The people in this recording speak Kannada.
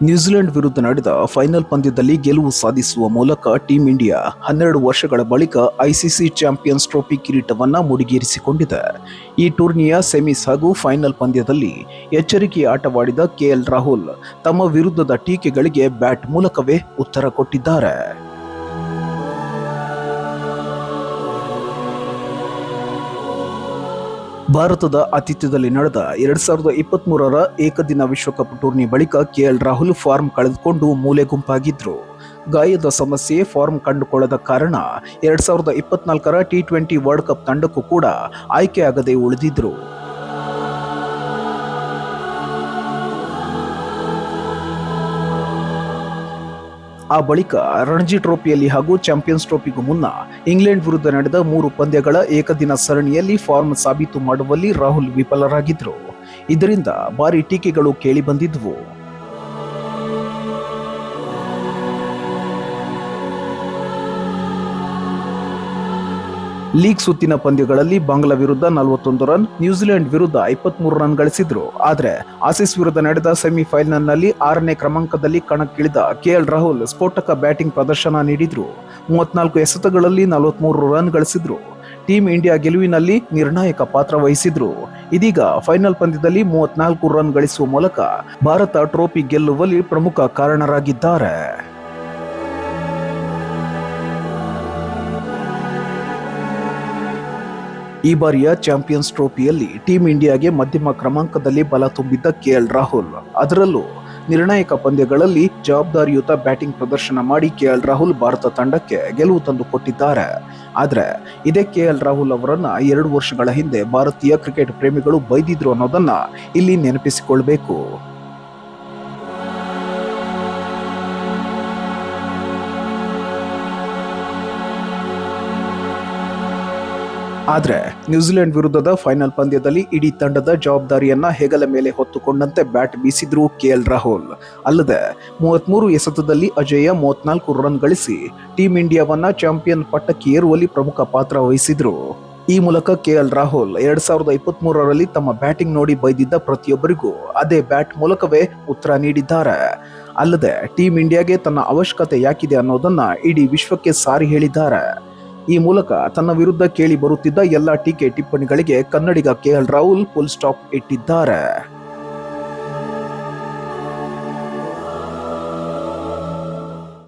ನ್ಯೂಜಿಲೆಂಡ್ ವಿರುದ್ಧ ನಡೆದ ಫೈನಲ್ ಪಂದ್ಯದಲ್ಲಿ ಗೆಲುವು ಸಾಧಿಸುವ ಮೂಲಕ ಟೀಂ ಇಂಡಿಯಾ ಹನ್ನೆರಡು ವರ್ಷಗಳ ಬಳಿಕ ಐಸಿಸಿ ಚಾಂಪಿಯನ್ಸ್ ಟ್ರೋಫಿ ಕಿರೀಟವನ್ನು ಮುಡಿಗೇರಿಸಿಕೊಂಡಿದೆ. ಈ ಟೂರ್ನಿಯ ಸೆಮಿಸ್ ಹಾಗೂ ಫೈನಲ್ ಪಂದ್ಯದಲ್ಲಿ ಎಚ್ಚರಿಕೆ ಆಟವಾಡಿದ ಕೆಎಲ್ ರಾಹುಲ್ ತಮ್ಮ ವಿರುದ್ಧದ ಟೀಕೆಗಳಿಗೆ ಬ್ಯಾಟ್ ಮೂಲಕವೇ ಉತ್ತರ ಕೊಟ್ಟಿದ್ದಾರೆ. ಭಾರತದ ಆತಿಥ್ಯದಲ್ಲಿ ನಡೆದ ಎರಡ್ ಸಾವಿರದ ಇಪ್ಪತ್ತ್ ಮೂರರ ಏಕದಿನ ವಿಶ್ವಕಪ್ ಟೂರ್ನಿ ಬಳಿಕ ಕೆಎಲ್ ರಾಹುಲ್ ಫಾರ್ಮ್ ಕಳೆದುಕೊಂಡು ಮೂಲೆ ಗುಂಪಾಗಿದ್ರು. ಗಾಯದ ಸಮಸ್ಯೆ ಫಾರ್ಮ್ ಕಂಡುಕೊಳ್ಳದ ಕಾರಣ ಎರಡ್ ಸಾವಿರದ ಇಪ್ಪತ್ನಾಲ್ಕರ ಟಿ ಟ್ವೆಂಟಿ ವರ್ಲ್ಡ್ ಕಪ್ ತಂಡಕ್ಕೂ ಕೂಡ ಆಯ್ಕೆಯಾಗದೆ ಉಳಿದಿದ್ರು. ಆ ಬಳಿಕ ರಣಜಿ ಟ್ರೋಫಿಯಲ್ಲಿ ಹಾಗೂ ಚಾಂಪಿಯನ್ಸ್ ಟ್ರೋಫಿಗೂ ಮುನ್ನ ಇಂಗ್ಲೆಂಡ್ ವಿರುದ್ಧ ನಡೆದ ಮೂರು ಪಂದ್ಯಗಳ ಏಕದಿನ ಸರಣಿಯಲ್ಲಿ ಫಾರ್ಮ್ ಸಾಬೀತು ಮಾಡುವಲ್ಲಿ ರಾಹುಲ್ ವಿಫಲರಾಗಿದ್ದರು. ಇದರಿಂದ ಭಾರಿ ಟೀಕೆಗಳು ಕೇಳಿ ಲೀಗ್ ಸುತ್ತಿನ ಪಂದ್ಯಗಳಲ್ಲಿ ಬಾಂಗ್ಲಾ ವಿರುದ್ಧ ನಲವತ್ತೊಂದು ರನ್, ನ್ಯೂಜಿಲೆಂಡ್ ವಿರುದ್ಧ ಇಪ್ಪತ್ಮೂರು ರನ್ ಗಳಿಸಿದ್ರು. ಆದರೆ ಆಸೀಸ್ ವಿರುದ್ಧ ನಡೆದ ಸೆಮಿಫೈನಲ್ನಲ್ಲಿ ಆರನೇ ಕ್ರಮಾಂಕದಲ್ಲಿ ಕಣಕ್ಕಿಳಿದ ಕೆಎಲ್ ರಾಹುಲ್ ಸ್ಫೋಟಕ ಬ್ಯಾಟಿಂಗ್ ಪ್ರದರ್ಶನ ನೀಡಿದ್ರು. ಮೂವತ್ನಾಲ್ಕು ಎಸೆತಗಳಲ್ಲಿ ನಲವತ್ಮೂರು ರನ್ ಗಳಿಸಿದ್ರು. ಟೀಂ ಇಂಡಿಯಾ ಗೆಲುವಿನಲ್ಲಿ ನಿರ್ಣಾಯಕ ಪಾತ್ರ ವಹಿಸಿದ್ರು. ಇದೀಗ ಫೈನಲ್ ಪಂದ್ಯದಲ್ಲಿ ಮೂವತ್ನಾಲ್ಕು ರನ್ ಗಳಿಸುವ ಮೂಲಕ ಭಾರತ ಟ್ರೋಫಿ ಗೆಲ್ಲುವಲ್ಲಿ ಪ್ರಮುಖ ಕಾರಣರಾಗಿದ್ದಾರೆ. ಈ ಬಾರಿಯ ಚಾಂಪಿಯನ್ಸ್ ಟ್ರೋಫಿಯಲ್ಲಿ ಟೀಂ ಇಂಡಿಯಾಗೆ ಮಧ್ಯಮ ಕ್ರಮಾಂಕದಲ್ಲಿ ಬಲ ತುಂಬಿದ್ದ ಕೆಎಲ್ ರಾಹುಲ್. ಅದರಲ್ಲೂ ನಿರ್ಣಾಯಕ ಪಂದ್ಯಗಳಲ್ಲಿ ಜವಾಬ್ದಾರಿಯುತ ಬ್ಯಾಟಿಂಗ್ ಪ್ರದರ್ಶನ ಮಾಡಿ ಕೆಎಲ್ ರಾಹುಲ್ ಭಾರತ ತಂಡಕ್ಕೆ ಗೆಲುವು ತಂದು ಕೊಟ್ಟಿದ್ದಾರೆ. ಆದರೆ ಇದೇ ಕೆಎಲ್ ರಾಹುಲ್ ಅವರನ್ನು ಎರಡು ವರ್ಷಗಳ ಹಿಂದೆ ಭಾರತೀಯ ಕ್ರಿಕೆಟ್ ಪ್ರೇಮಿಗಳು ಬೈದಿದ್ರು ಅನ್ನೋದನ್ನ ಇಲ್ಲಿ ನೆನಪಿಸಿಕೊಳ್ಬೇಕು. ಆದ್ರೆ ನ್ಯೂಜಿಲೆಂಡ್ ವಿರುದ್ಧದ ಫೈನಲ್ ಪಂದ್ಯದಲ್ಲಿ ಇಡೀ ತಂಡದ ಜವಾಬ್ದಾರಿಯನ್ನ ಹೆಗಲ ಮೇಲೆ ಹೊತ್ತುಕೊಂಡಂತೆ ಬ್ಯಾಟ್ ಬೀಸಿದ್ರು ಕೆಎಲ್ ರಾಹುಲ್. ಅಲ್ಲದೆ ಮೂವತ್ಮೂರು ಎಸೆತದಲ್ಲಿ ಅಜೇಯ ಮೂವತ್ನಾಲ್ಕು ರನ್ ಗಳಿಸಿ ಟೀಂ ಇಂಡಿಯಾವನ್ನ ಚಾಂಪಿಯನ್ ಪಟ್ಟಕ್ಕೆ ಏರುವಲ್ಲಿ ಪ್ರಮುಖ ಪಾತ್ರ ವಹಿಸಿದ್ರು. ಈ ಮೂಲಕ ಕೆಎಲ್ ರಾಹುಲ್ ಎರಡ್ ಸಾವಿರದ ಇಪ್ಪತ್ತ್ ಮೂರರಲ್ಲಿ ತಮ್ಮ ಬ್ಯಾಟಿಂಗ್ ನೋಡಿ ಬೈದಿದ್ದ ಪ್ರತಿಯೊಬ್ಬರಿಗೂ ಅದೇ ಬ್ಯಾಟ್ ಮೂಲಕವೇ ಉತ್ತರ ನೀಡಿದ್ದಾರೆ. ಅಲ್ಲದೆ ಟೀಂ ಇಂಡಿಯಾಗೆ ತನ್ನ ಅವಶ್ಯಕತೆ ಯಾಕಿದೆ ಅನ್ನೋದನ್ನ ಇಡೀ ವಿಶ್ವಕ್ಕೆ ಸಾರಿ ಹೇಳಿದ್ದಾರೆ. ಈ ಮೂಲಕ ತನ್ನ ವಿರುದ್ಧ ಕೇಳಿ ಬರುತ್ತಿದ್ದ ಎಲ್ಲ ಟೀಕೆ ಟಿಪ್ಪಣಿಗಳಿಗೆ ಕನ್ನಡಿಗ ಕೆಎಲ್ ರಾಹುಲ್ ಫುಲ್ ಸ್ಟಾಪ್ ಇಟ್ಟಿದ್ದಾರೆ.